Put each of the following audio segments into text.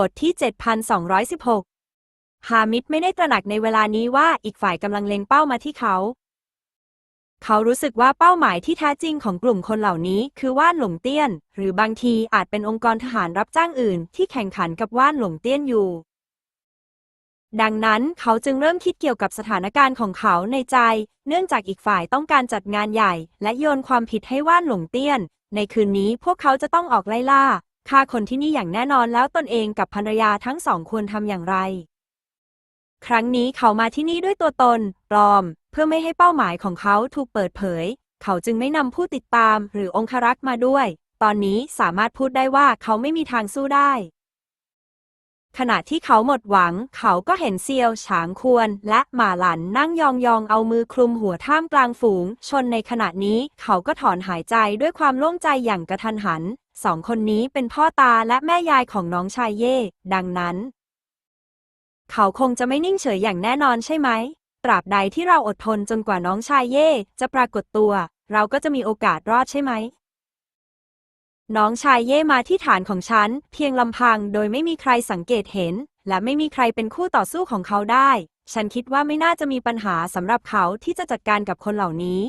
บทที่ 7216 ฮามิดไม่ได้ตระหนักในเวลานี้ว่าอีกฝ่ายกำลังเล็งเป้ามาที่เขา เขารู้สึกว่าเป้าหมายที่แท้จริงของกลุ่มคนเหล่านี้ คือว่านหลงเตี้ยน หรือบางทีอาจเป็นองค์กรทหารรับจ้างอื่น ที่แข่งขันกับว่านหลงเตี้ยนอยู่ ดังนั้นเขาจึงเริ่มคิดเกี่ยวกับสถานการณ์ของเขาในใจ เนื่องจากอีกฝ่ายต้องการจัดงานใหญ่ และโยนความผิดให้ว่านหลงเตี้ยน ในคืนนี้พวกเขาจะต้องออกไล่ล่า ฆ่าคนที่นี่อย่างแน่นอนแล้วตนเองกับภรรยาทั้งสองควรทำอย่างไร ครั้งนี้เขามาที่นี่ด้วยตัวตนปลอม เพื่อไม่ให้เป้าหมายของเขาถูกเปิดเผย เขาจึงไม่นำผู้ติดตามหรือองครักษ์มาด้วย ตอนนี้สามารถพูดได้ว่าเขาไม่มีทางสู้ได้ ขณะที่เขาหมดหวัง เขาก็เห็นเซียว ฉางควร และหมาหลันนั่งยองๆเอามือคลุมหัวท่ามกลางฝูง ชนในขณะนี้เขาก็ถอนหายใจด้วยความโล่งใจอย่างกระทันหัน สองคนนี้เป็นพ่อตาและแม่ยายของน้องชายเย่ ดังนั้น เขาคงจะไม่นิ่งเฉยอย่างแน่นอนใช่ไหม ตราบใดที่เราอดทนจนกว่าน้องชายเย่ จะปรากฏตัว เราก็จะมีโอกาสรอดใช่ไหม น้องชายเย่มาที่ฐานของฉัน เพียงลำพังโดยไม่มีใครสังเกตเห็น และไม่มีใครเป็นคู่ต่อสู้ของเขาได้ ฉันคิดว่าไม่น่าจะมีปัญหาสำหรับเขาที่จะจัดการกับคนเหล่านี้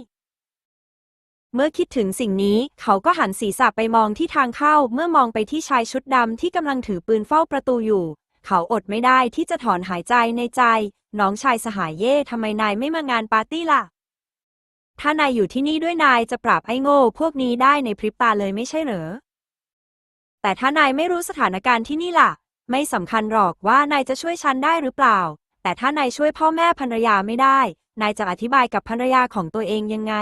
เมื่อคิดถึงสิ่งนี้ เขาก็หันศีรษะไปมองที่ทางเข้า เมื่อมองไปที่ชายชุดดำที่กำลังถือปืนเฝ้าประตูอยู่ เขาอดไม่ได้ที่จะถอนหายใจในใจ น้องชายสหายเย่ทำไมนายไม่มางานปาร์ตี้ล่ะ ถ้านายอยู่ที่นี่ด้วยนายจะปราบไอ้โง่พวกนี้ได้ในพริบตาเลยไม่ใช่เหรอ แต่ถ้านายไม่รู้สถานการณ์ที่นี่ล่ะ ไม่สำคัญหรอกว่านายจะช่วยฉันได้หรือเปล่า แต่ถ้านายช่วยพ่อแม่ภรรยาไม่ได้ นายจะอธิบายกับภรรยาของตัวเองยังไง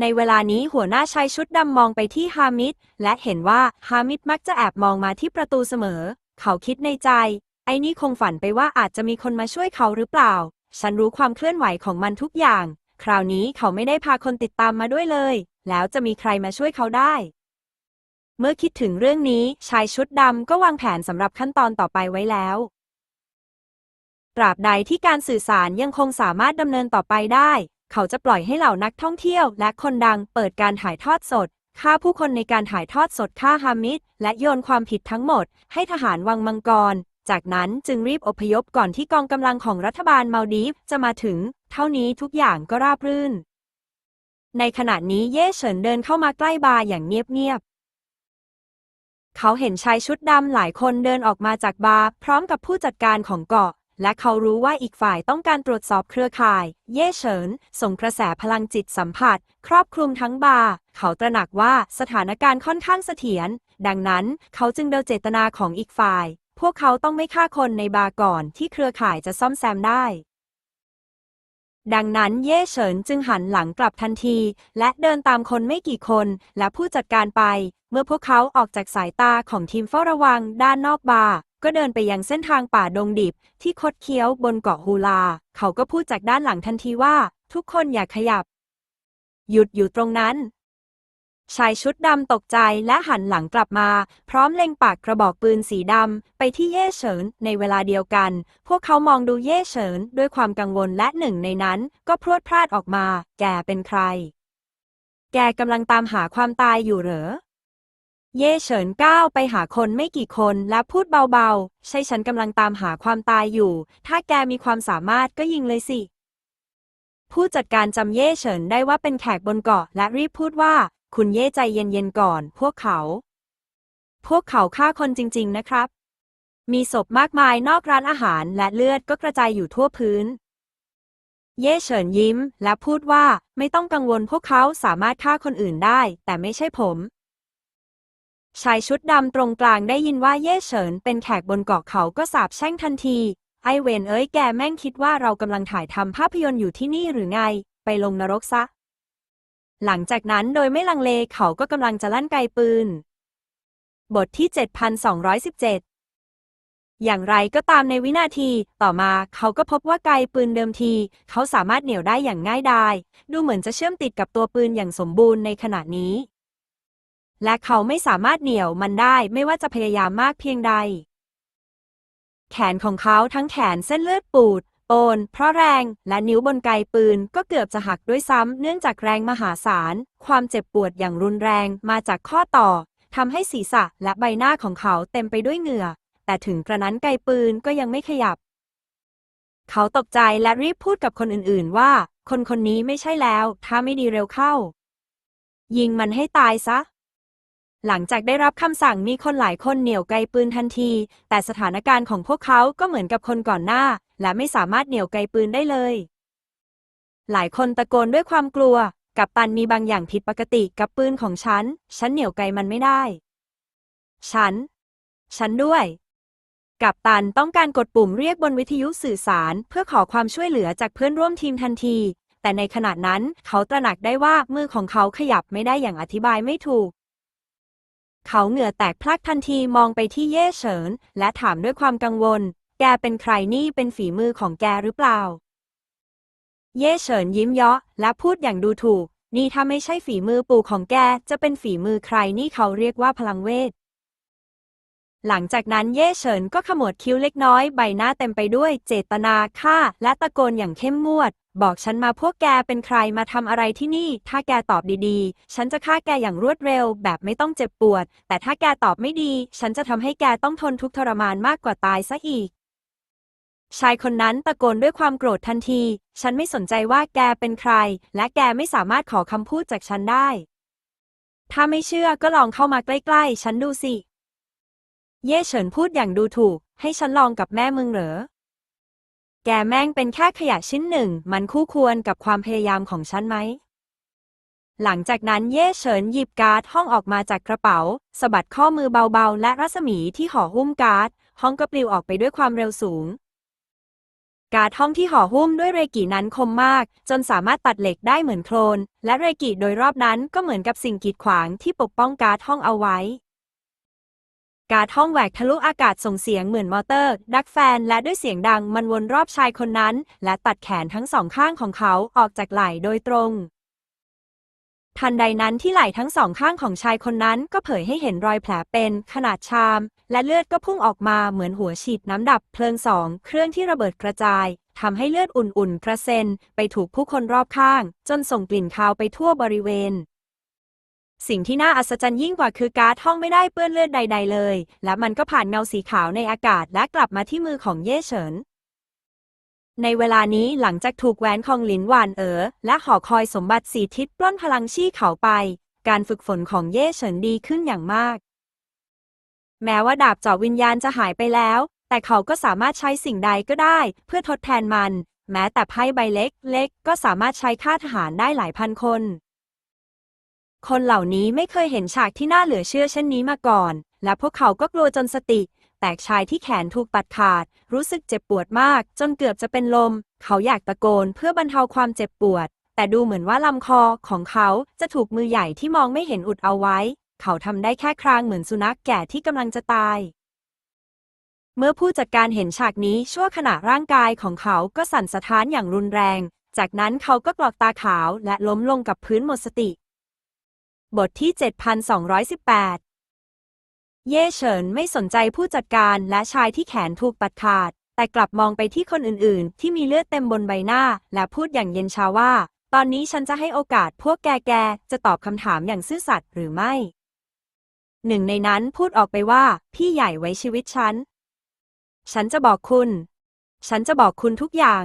ในเวลานี้หัวหน้าชายชุดดำมองไปที่ฮามิดและเห็นว่าฮามิดมักจะแอบมองมาที่ประตูเสมอ เขาคิดในใจ ไอ้นี่คงฝันไปว่าอาจจะมีคนมาช่วยเขาหรือเปล่า ฉันรู้ความเคลื่อนไหวของมันทุกอย่าง คราวนี้เขาไม่ได้พาคนติดตามมาด้วยเลย แล้วจะมีใครมาช่วยเขาได้ เมื่อคิดถึงเรื่องนี้ชายชุดดำก็วางแผนสำหรับขั้นตอนต่อไปไว้แล้วตราบใดที่การสื่อสารยังคงสามารถดำเนินต่อไปได้ เขาจะปล่อยให้เหล่านักท่องเที่ยวและคนดังเปิดการถ่ายทอดสดฆ่าผู้คนในการถ่ายทอดสดฆ่าฮามิดและโยนความผิดทั้งหมด ให้ทหารวังมังกร จากนั้นจึงรีบอพยพก่อนที่กองกำลังของรัฐบาลมาดีฟจะมาถึง เท่านี้ทุกอย่างก็ราบรื่น ในขณะนี้เย่เฉินเดินเข้ามาใกล้บาร์อย่างเงียบๆ เขาเห็นชายชุดดำหลายคนเดินออกมาจากบาร์พร้อมกับผู้จัดการของเกาะ และเขารู้ว่าอีกฝ่ายต้องการตรวจสอบเครือข่าย เย่เฉิน ส่งกระแสพลังจิตสัมผัส ครอบคลุมทั้งบาร์ เขาตระหนักว่าสถานการณ์ค่อนข้างเสถียร ดังนั้นเขาจึงเดาเจตนาของอีกฝ่าย พวกเขาต้องไม่ฆ่าคนในบาร์ก่อนที่เครือข่ายจะซ่อมแซมได้ ดังนั้นเย่เฉินจึงหันหลังกลับทันที และเดินตามคนไม่กี่คน และผู้จัดการไป เมื่อพวกเขาออกจากสายตาของทีมเฝ้าระวังด้านนอกบาร์ก็เดินไปยังเส้นทางป่าดงดิบ ที่คดเคี้ยวบนเกาะฮูลา เขาก็พูดจากด้านหลังทันทีว่า ทุกคนอย่าขยับ หยุดอยู่ตรงนั้น ชายชุดดำตกใจและหันหลังกลับมา พร้อมเล็งปากกระบอกปืนสีดำไปที่เย่เฉินในเวลาเดียวกัน พวกเขามองดูเย่เฉินด้วยความกังวลและหนึ่งในนั้น ก็พรวดพลาดออกมา แกเป็นใคร แกกำลังตามหาความตายอยู่เหรอ เย่เฉินก้าวไปหาคนไม่กี่คนและพูดเบาๆ ใช่ฉันกำลังตามหาความตายอยู่ ถ้าแกมีความสามารถก็ยิงเลยสิ ผู้จัดการจำเย่เฉินได้ว่าเป็นแขกบนเกาะและรีบพูดว่า คุณเย่ใจเย็นๆก่อน พวกเขา พวกเขาฆ่าคนจริงๆนะครับ มีศพมากมายนอกร้านอาหารและเลือดก็กระจายอยู่ทั่วพื้น เย่เฉินยิ้มและพูดว่าไม่ต้องกังวลพวกเขาสามารถฆ่าคนอื่นได้ แต่ไม่ใช่ผม ชายชุดดำตรงกลางได้ยินว่าเย่เฉินเป็นแขกบนเกาะเขาก็สาบแช่งทันที ไอเวนเอ้ยแกแม่งคิดว่าเรากำลังถ่ายทำภาพยนตร์อยู่ที่นี่หรือไง ไปลงนรกซะ หลังจากนั้นโดยไม่ลังเลเขาก็กำลังจะลั่นไกปืน บทที่ 7217อย่างไรก็ตามในวินาที ต่อมาเขาก็พบว่าไกปืนเดิมที เขาสามารถเหนี่ยวได้อย่างง่ายดาย ดูเหมือนจะเชื่อมติดกับตัวปืนอย่างสมบูรณ์ในขณะนี้ และเขาไม่สามารถเหนี่ยวมันได้ไม่ว่าจะพยายามมากเพียงใด แขนของเขาทั้งแขนเส้นเลือดปูด โอน เพราะแรงและนิ้วบนไกปืนก็เกือบจะหักด้วยซ้ำเนื่องจากแรงมหาศาล ความเจ็บปวดอย่างรุนแรงมาจากข้อต่อทำให้ศีรษะและใบหน้าของเขาเต็มไปด้วยเหงื่อ แต่ถึงกระนั้นไกปืนก็ยังไม่ขยับ เขาตกใจและรีบพูดกับคนอื่นๆว่า คนคนนี้ไม่ใช่แล้ว ถ้าไม่ดีเร็วเข้า ยิงมันให้ตายซะ หลังจากได้รับคำสั่งมีคนหลายคนเหนี่ยวไกปืนทันที แต่สถานการณ์ของพวกเขาก็เหมือนกับคนก่อนหน้า และไม่สามารถเหนี่ยวไกปืนได้เลย หลายคนตะโกนด้วยความกลัว กับตันมีบางอย่างผิดปกติกับปืนของฉัน ฉันเหนี่ยวไกมันไม่ได้ ฉัน ฉันด้วย กับตันต้องการกดปุ่มเรียกบนวิทยุสื่อสาร เพื่อขอความช่วยเหลือจากเพื่อนร่วมทีมทันที แต่ในขณะนั้นเขาตระหนักได้ว่ามือของเขาขยับไม่ได้อย่างอธิบายไม่ถูก เขาเหงื่อแตกพลักทันทีมองไปที่เย่เฉิน และถามด้วยความกังวล แกเป็นใครนี่เป็นฝีมือของแกหรือเปล่า เย่เฉินยิ้มเยาะ และพูดอย่างดูถูก นี่ถ้าไม่ใช่ฝีมือปู่ของแก จะเป็นฝีมือใครนี่เขาเรียกว่าพลังเวท หลังจากนั้นเย่เฉินก็ขมวดคิ้วเล็กน้อยใบหน้าเต็มไปด้วยเจตนาฆ่า และตะโกนอย่างเข้มงวด บอกฉันมาพวกแกเป็นใครมาทำอะไรที่นี่ ถ้าแกตอบดีๆ ฉันจะฆ่าแกอย่างรวดเร็ว แบบไม่ต้องเจ็บปวด แต่ถ้าแกตอบไม่ดี ฉันจะทำให้แกต้องทนทุกข์ทรมานมากกว่าตายซะอีกชายคนนั้นตะโกนด้วยความโกรธทันที ฉันไม่สนใจว่าแกเป็นใคร และแกไม่สามารถขอคำพูดจากฉันได้ ถ้าไม่เชื่อก็ลองเข้ามาใกล้ ๆ ฉันดูสิ เย่เฉินพูดอย่างดูถูก ให้ฉันลองกับแม่มึงเหรอ แกแม่งเป็นแค่ขยะชิ้นหนึ่ง มันคู่ควรกับความพยายามของฉันไหม หลังจากนั้นเย่เฉินหยิบการ์ดห้องออกมาจากกระเป๋าสะบัดข้อมือเบาๆ และรัศมีที่ห่อหุ้มการ์ด ห้องก็ปลิวออกไปด้วยความเร็วสูง การ์ดห้องที่ห่อหุ้มด้วยเรกินั้นคมมาก จนสามารถตัดเหล็กได้เหมือนโคลนและเรกิโดยรอบนั้นก็เหมือนกับสิ่งกีดขวางที่ปกป้องการ์ดห้องเอาไว้ การ์ดห้องแหวกทะลุอากาศส่งเสียงเหมือนมอเตอร์ ดักแฟนและด้วยเสียงดังมันวนรอบชายคนนั้น และตัดแขนทั้งสองข้างของเขาออกจากไหล่โดยตรง ทันใดนั้นที่ไหล่ทั้งสองข้างของชายคนนั้นก็เผยให้เห็นรอยแผลเป็นขนาดชาม และเลือดก็พุ่งออกมาเหมือนหัวฉีดน้ำดับเพลิงสองเครื่องที่ระเบิดกระจายทำให้เลือดอุ่นๆกระเซ็นไปถูกผู้คนรอบข้าง จนส่งกลิ่นคาวไปทั่วบริเวณ สิ่งที่น่าอัศจรรย์ยิ่งกว่าคือการ์ดห้องไม่ได้เปื้อนเลือดใด ๆ เลย และมันก็ผ่านเงาสีขาวในอากาศและกลับมาที่มือของเย่เฉิน ในเวลานี้หลังจากถูกแหวนของหลินหวานเอ๋อและหอคอยสมบัติสีทิศปล้นพลังชี่เขาไป การฝึกฝนของเย่เฉินดีขึ้นอย่างมาก แม้ว่าดาบเจาะวิญญาณจะหายไปแล้ว แต่เขาก็สามารถใช้สิ่งใดก็ได้ เพื่อทดแทนมัน แม้แต่ไพ่ใบเล็ก เล็กก็สามารถใช้ฆ่าทหารได้หลายพันคน คนเหล่านี้ไม่เคยเห็นฉากที่น่าเหลือเชื่อเช่นนี้มาก่อน และพวกเขาก็กลัวจนสติ แตกชายที่แขนถูกตัดขาด รู้สึกเจ็บปวดมาก จนเกือบจะเป็นลม เขาอยากตะโกนเพื่อบรรเทาความเจ็บปวด แต่ดูเหมือนว่าลำคอของเขาจะถูกมือใหญ่ที่มองไม่เห็นอุดเอาไว้ เขาทำได้แค่ครางเหมือนสุนัขแก่ที่กำลังจะตายเมื่อผู้จัดการเห็นฉากนี้ชั่วขณะร่างกายของเขาก็สั่นสะท้านอย่างรุนแรง จากนั้นเขาก็กรอกตาขาวและล้มลงกับพื้นหมดสติ บทที่ 7218 เย่เฉินไม่สนใจผู้จัดการและชายที่แขนถูกตัดขาด แต่กลับมองไปที่คนอื่นๆ ที่มีเลือดเต็มบนใบหน้า และพูดอย่างเย็นชาว่า ตอนนี้ฉันจะให้โอกาสพวกแกแกจะตอบคำถามอย่างซื่อสัตย์หรือไม่ หนึ่งในนั้นพูดออกไปว่า พี่ใหญ่ไว้ชีวิตฉัน ฉันจะบอกคุณ ฉันจะบอกคุณทุกอย่าง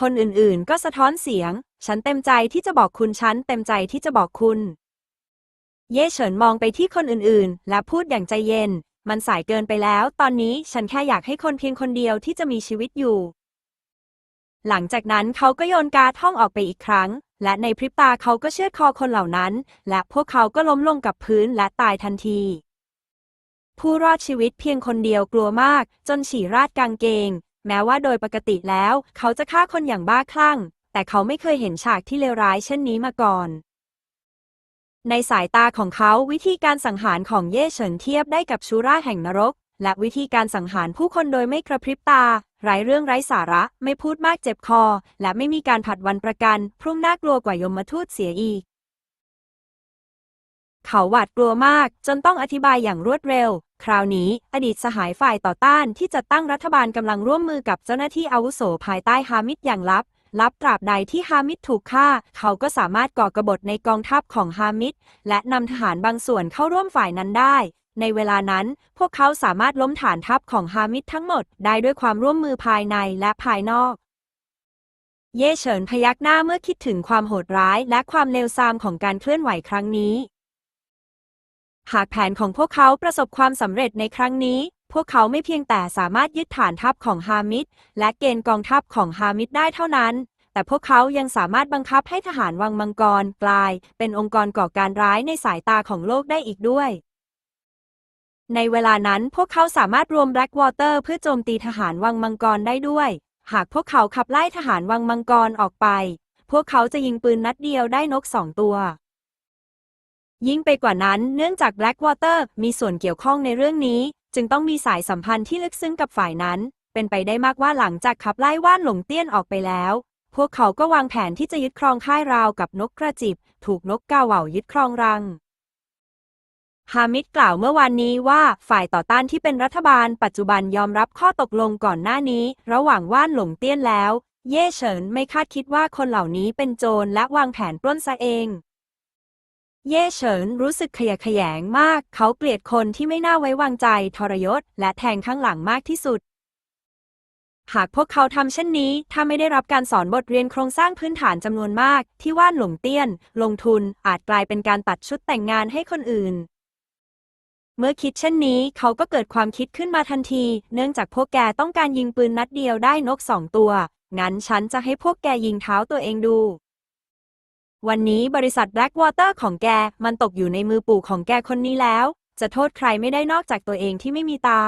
คนอื่นๆ ก็สะท้อนเสียง ฉันเต็มใจที่จะบอกคุณฉันเต็มใจที่จะบอกคุณ เย่เฉินมองไปที่คนอื่นๆ และพูดอย่างใจเย็น มันสายเกินไปแล้ว ตอนนี้ฉันแค่อยากให้คนเพียงคนเดียวที่จะมีชีวิตอยู่ หลังจากนั้นเขาก็โยนการ์ดห้องออกไปอีกครั้ง และในพริบตาเขาก็เชือดคอคนเหล่านั้น และพวกเขาก็ล้มลงกับพื้นและตายทันทีผู้รอดชีวิตเพียงคนเดียวกลัวมาก จนฉี่ราดกางเกง แม้ว่าโดยปกติแล้ว เขาจะฆ่าคนอย่างบ้าคลั่ง แต่เขาไม่เคยเห็นฉากที่เลวร้ายเช่นนี้มาก่อน ในสายตาของเขาวิธีการสังหารของเย่เฉินเทียบได้กับชูราแห่งนรก และวิธีการสังหารผู้คนโดยไม่กระพริบตาไร้เรื่องไร้สาระ ไม่พูดมากเจ็บคอ และไม่มีการผัดวันประกัน พรุ่งน่ากลัวกว่ายมทูตเสียอีก เขาหวาดกลัวมาก จนต้องอธิบายอย่างรวดเร็ว คราวนี้อดีตสหายฝ่ายต่อต้านที่จะตั้งรัฐบาลกำลังร่วมมือกับเจ้าหน้าที่อาวุโสภายใต้ฮามิดอย่างลับ ลับตราบใดที่ฮามิดถูกฆ่า เขาก็สามารถก่อกบฏในกองทัพของฮามิดและนำทหารบางส่วนเข้าร่วมฝ่ายนั้นได้ ในเวลานั้น พวกเขาสามารถล้มฐานทัพของฮามิดทั้งหมดได้ด้วยความร่วมมือภายในและภายนอกเย่เฉินพยักหน้าเมื่อคิดถึงความโหดร้ายและความเลวทรามของการเคลื่อนไหวครั้งนี้ หากแผนของพวกเขาประสบความสำเร็จในครั้งนี้ พวกเขาไม่เพียงแต่สามารถยึดฐานทัพของฮามิดและเกณฑ์กองทัพของฮามิดได้เท่านั้น แต่พวกเขายังสามารถบังคับให้ทหารวังมังกรกลาย เป็นองค์กรก่อการร้ายในสายตาของโลกได้อีกด้วย ในเวลานั้นพวกเขาสามารถรวมแบล็กวอเตอร์เพื่อโจมตีทหารวังมังกรได้ด้วย หากพวกเขาขับไล่ทหารวังมังกรออกไป พวกเขาจะยิงปืนนัดเดียวได้นกสองตัว ยิ่งไปกว่านั้นเนื่องจาก Blackwater มีส่วนเกี่ยวข้องในเรื่องนี้ จึงต้องมีสายสัมพันธ์ที่ลึกซึ้งกับฝ่ายนั้น เป็นไปได้มากว่าหลังจากขับไล่ว่านหลงเตี้ยนออกไปแล้ว พวกเขาก็วางแผนที่จะยึดครองค่ายราวกับนกกระจิบ ถูกนกกาเหว่ายึดครองรังฮามิดกล่าวเมื่อวานนี้ว่าฝ่ายต่อต้านที่เป็นรัฐบาล ปัจจุบันยอมรับข้อตกลงก่อนหน้านี้ ระหว่างว่านหลงเตี้ยนแล้ว เย่เฉินไม่คาดคิดว่าคนเหล่านี้เป็นโจรและวางแผนปล้นซะเอง เย่เฉินรู้สึกขยะแขยงมาก เขาเกลียดคนที่ไม่น่าไว้วางใจทรยศ และแทงข้างหลังมากที่สุด หากพวกเขาทำเช่นนี้ ถ้าไม่ได้รับการสอนบทเรียนโครงสร้างพื้นฐานจำนวนมาก ที่ว่านหลงเตี้ยน ลงทุนอาจกลายเป็นการตัดชุดแต่งงานให้คนอื่น เมื่อคิดเช่นนี้ เขาก็เกิดความคิดขึ้นมาทันที เนื่องจากพวกแกต้องการยิงปืนนัดเดียวได้นกสองตัว งั้นฉันจะให้พวกแกยิงเท้าตัวเองดู วันนี้บริษัทแบล็กวอเตอร์ของแก มันตกอยู่ในมือปู่ของแกคนนี้แล้ว จะโทษใครไม่ได้นอกจากตัวเองที่ไม่มีตา